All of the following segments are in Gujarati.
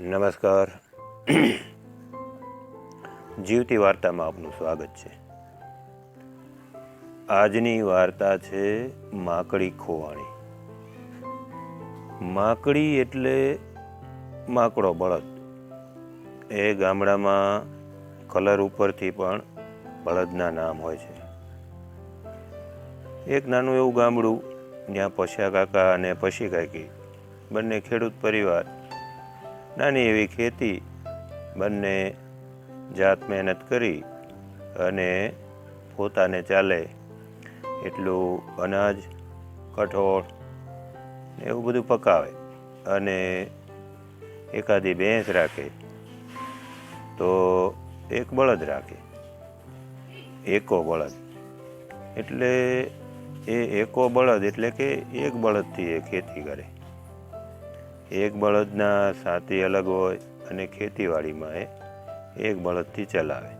નમસ્કાર. જીવતી વાર્તામાં આપનું સ્વાગત છે. આજની વાર્તા છે માકડી ખોવાણી. માકડી એટલે માકડો બળદ. એ ગામડામાં કલર ઉપરથી પણ બળદના નામ હોય છે. એક નાનું એવું ગામડું, જ્યાં પશ્યા કાકા અને પશી કાકી બંને ખેડૂત પરિવાર નાની એવી ખેતી બંને જાત મહેનત કરી અને પોતાને ચાલે એટલું અનાજ, કઠોળ એવું બધું પકાવે અને એકાદી ભેંસ રાખે તો એક બળદ રાખે, એકો બળદ. એટલે એ એકો બળદ એટલે કે એક બળદથી એ ખેતી કરે. એક બળદના સાથી અલગ હોય અને ખેતીવાડીમાં એ એક બળદથી ચલાવે.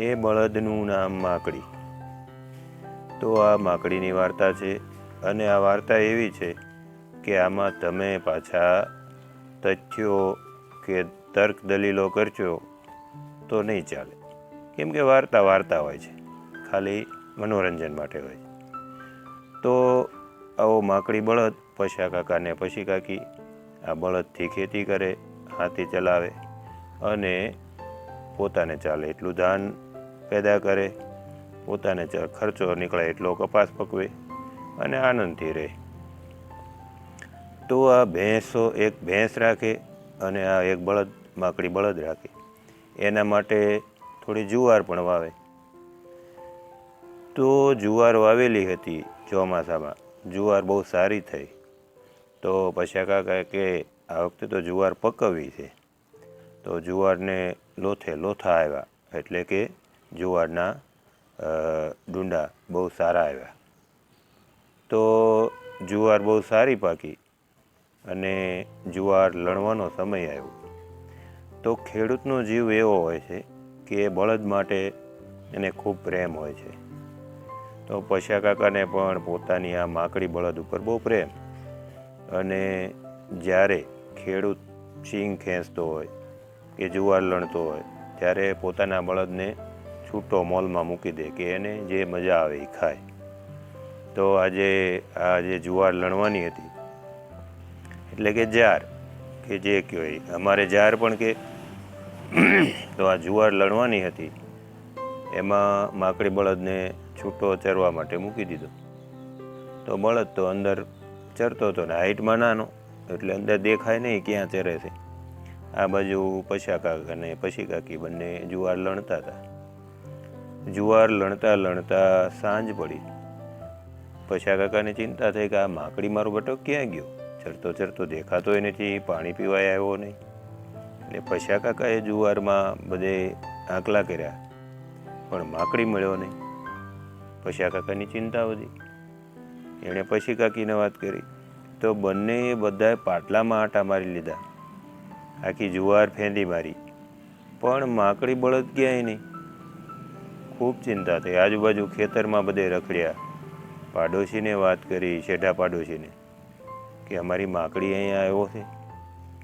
એ બળદનું નામ માકડી. તો આ માકડીની વાર્તા છે અને આ વાર્તા એવી છે કે આમાં તમે પાછા તથ્યો કે તર્ક દલીલો કરજો તો નહીં ચાલે. કેમ કે વાર્તા વાર્તા હોય છે, ખાલી મનોરંજન માટે હોય તો આવો માકડી બળદ પશ્યા કાકાને પશી કાકી આ બળદથી ખેતી કરે, હાથી ચલાવે અને પોતાને ચાલે એટલું ધાન પેદા કરે, પોતાને ખર્ચો નીકળે એટલો કપાસ પકવે અને આનંદથી રહે. તો આ ભેંસો એક ભેંસ રાખે અને આ એક બળદ, માકડી બળદ રાખે. એના માટે થોડી જુવાર પણ વાવે. તો જુવાર વાવેલી હતી ચોમાસામાં. જુવાર બહુ સારી થઈ. તો પશ્યા કાકા કે આ વખતે તો જુવાર પકવવી છે. તો જુવારને લોથે લોથા આવ્યા, એટલે કે જુવારના ડુંડા બહુ સારા આવ્યા. તો જુવાર બહુ સારી પાકી અને જુવાર લણવાનો સમય આવ્યો. તો ખેડૂતનો જીવ એવો હોય છે કે બળદ માટે એને ખૂબ પ્રેમ હોય છે. તો પશ્યા કાકાને પણ પોતાની આ માકડી બળદ ઉપર બહુ પ્રેમ. અને જ્યારે ખેડૂત ચીંગ ખેંચતો હોય કે જુવાર લણતો હોય, ત્યારે પોતાના બળદને છૂટો મોલમાં મૂકી દે કે એને જે મજા આવે એ ખાય. તો આજે આ જે જુવાર લણવાની હતી, એટલે કે જાર, કે જે કહેવાય, અમારે જાર પણ કે તો આ જુવાર લણવાની હતી, એમાં માકડી બળદને છૂટો ચરવા માટે મૂકી દીધો. તો બળદ તો અંદર ચરતો હતો ને નાનો, એટલે અંદર દેખાય નહીં ક્યાં ચરે છે. આ બાજુ પશા કાકા અને પછી કાકી બંને જુવાર લણતા હતા. જુવાર લણતા લણતા સાંજ પડી. પશા કાકાને ચિંતા થઈ કે આ માકડી મારો બટક ક્યાં ગયો? ચરતો ચરતો દેખાતો નથી, પાણી પીવાય આવ્યો નહીં. એટલે પશા કાકાએ જુવારમાં બધે આંકલા કર્યા, પણ માકડી મળ્યો નહીં. પશા કાકાની ચિંતા વધી. એણે પછી કાકીને વાત કરી. તો બંને બધાએ પાટલામાં આટા મારી લીધા. આખી જુવાર ફેંદી મારી. પણ માકડી બળદ ક્યાંય નહીં. ખૂબ ચિંતા થઈ. આજુબાજુ ખેતરમાં બધે રખડ્યા. પાડોશીને વાત કરી, શેઠા પાડોશીને, કે અમારી માકડી અહીંયા આવ્યો છે.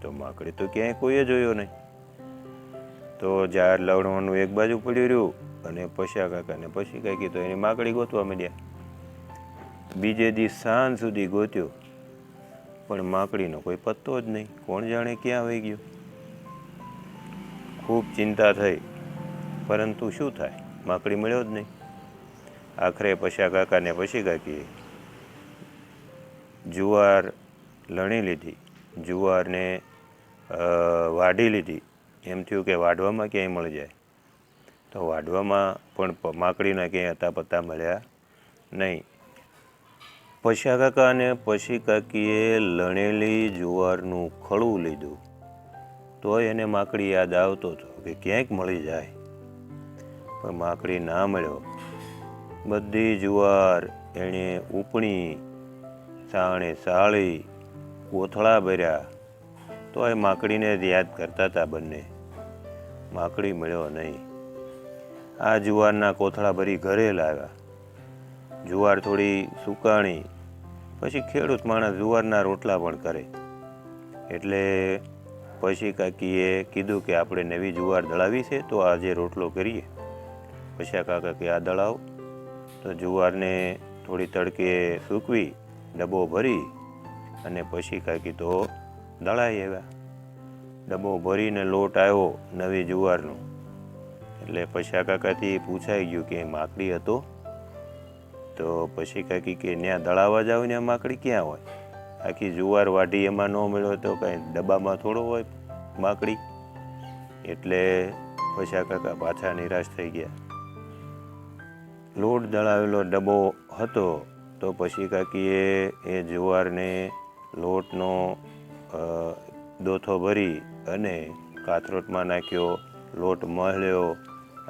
તો માકડી તો ક્યાંય કોઈએ જોયો નહીં. તો જાર લવણવાનું એક બાજુ પડ્યું રહ્યું અને પશ્યા કાકાને, પછી કાકી તો એની માકડી ગોતવા માંડ્યા. બીજે દિવસ સાંજ સુધી ગોત્યો. પણ માકડીનો કોઈ પત્તો જ નહીં. કોણ જાણે ક્યાં વહી ગયો? ખૂબ ચિંતા થઈ. પરંતુ શું થાય? માકડી મળ્યો જ નહીં. આખરે પશા કાકાને પછી કાકીએ જુવાર લણી લીધી? જુવારને વાઢી લીધી? એમ થયું કે વાઢવામાં ક્યાંય મળી જાય. તો વાઢવામાં પણ માકડીના ક્યાંય હતા પત્તા મળ્યા નહીં. પશ્યા કાકા અને પશી કાકીએ લણેલી જુવારનું ખળું લીધું. તોય એને માકડી યાદ આવતો હતો કે ક્યાંક મળી જાય. પણ માકડી ના મળ્યો. બધી જુવાર એણે ઉપણી, સાણે સાળી, કોથળા ભર્યા. તો એ માકડીને જ યાદ કરતા હતા બંને. માકડી મળ્યો નહીં. આ જુવારના કોથળા ભરી ઘરે લાવ્યા. જુવાર થોડી સુકાણી, પછી ખેડૂત માણસ જુવારના રોટલા પણ કરે. એટલે પછી કાકીએ કીધું કે આપણે નવી જુવાર દળાવી છે, તો આજે રોટલો કરીએ. પછી આ કાકા કે આ દળાવ. તો જુવારને થોડી તડકે સૂકવી, ડબ્બો ભરી અને પછી કાકી તો દળાઈ આવ્યા. ડબ્બો ભરીને લોટ આવ્યો નવી જુવારનો. એટલે પછી આ કાકાથી પૂછાઈ ગયું કે માકડી હતો? તો પછી કાકી કે ત્યાં દળાવવા જાવ ને માકડી ક્યાં હોય? આખી જુવાર વાઢી એમાં ન મળ્યો તો કાંઈ ડબ્બામાં થોડો હોય માકડી? એટલે પછી આ કાકા પાછા નિરાશ થઈ ગયા. લોટ દળાવેલો ડબ્બો હતો તો પછી કાકીએ એ જુવારને લોટનો દોથો ભરી અને કાથરોટમાં નાખ્યો, લોટ મળ્યો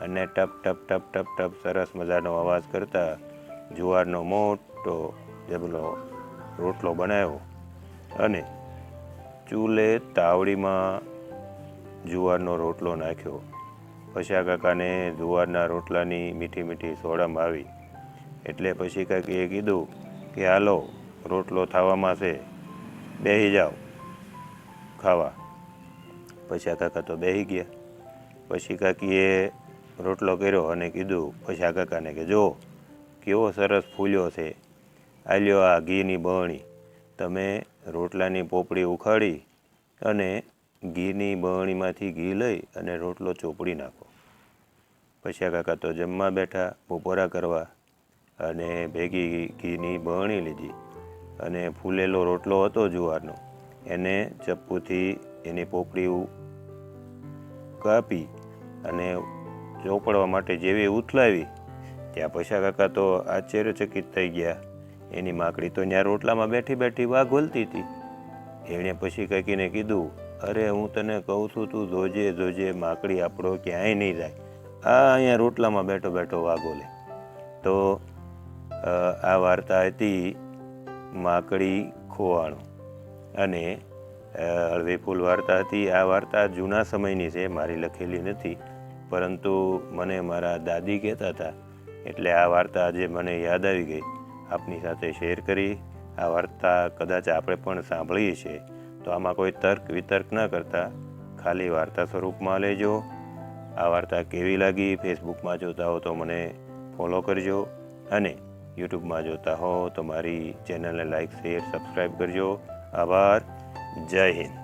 અને ટપ ટપ ટપ ટપ ટપ સરસ મજાનો અવાજ કરતા જુવારનો મોટો જબલો રોટલો બનાવ્યો અને ચૂલે તાવડીમાં જુવારનો રોટલો નાખ્યો. પછી આ કાકાને જુવારના રોટલાની મીઠી મીઠી સોડમ આવી. એટલે પછી કાકીએ કીધું કે, હાલો, રોટલો થવામાં છે. બેહી જાઓ, ખાવા. પછી આ કાકા તો બેહી ગયા. પછી કાકીએ રોટલો કર્યો અને કીધું, પછી આ કાકાને કે, જો કેવો સરસ ફૂલ્યો છે. આલ્યો આ ઘીની બરણી. તમે રોટલાની પોપડી ઉખાડી અને ઘીની બરણીમાંથી ઘી લઈ અને રોટલો ચોપડી નાખો. પછી આ કાકા તો જમવા બેઠા બપોરા કરવા અને ભેગી ઘીની બરણી લીધી અને ફૂલેલો રોટલો હતો જુવારનો. એને ચપ્પુથી એની પોપડી કાપી અને ચોપડવા માટે જેવી ઉથલાવી ત્યાં પૈસા કાકા તો આશ્ચર્યચકિત થઈ ગયા. એની માકડી તો ત્યાં રોટલામાં બેઠી બેઠી વાઘ વલતી હતી. એણે પછી કાકીને કીધું અરે હું તને કહું છું તું જોજે જોજે માકડી આપણો ક્યાંય નહીં જાય. આ અહીંયા રોટલામાં બેઠો બેઠો વાઘો લે તો આ વાર્તા હતી માકડી ખોવાણું. અને અ, ફૂલ વાર્તા હતી. આ વાર્તા જૂના સમયની છે મારી લખેલી નથી. પરંતુ મને મારા દાદી કહેતા હતા એટલે આ વાર્તા આજે મને યાદ આવી ગઈ. આપની સાથે શેર કરી. આ વાર્તા કદાચ આપણે પણ સાંભળીએ છીએ. તો આમાં કોઈ તર્ક વિતર્ક ન કરતા. ખાલી વાર્તા સ્વરૂપમાં લેજો. આ વાર્તા કેવી લાગી ફેસબુકમાં જોતા હો તો મને ફોલો કરજો. અને યુટ્યુબમાં જોતા હો તો મારી ચેનલને લાઈક, શેર, સબસ્ક્રાઈબ કરજો. આભાર. જય હિન્દ.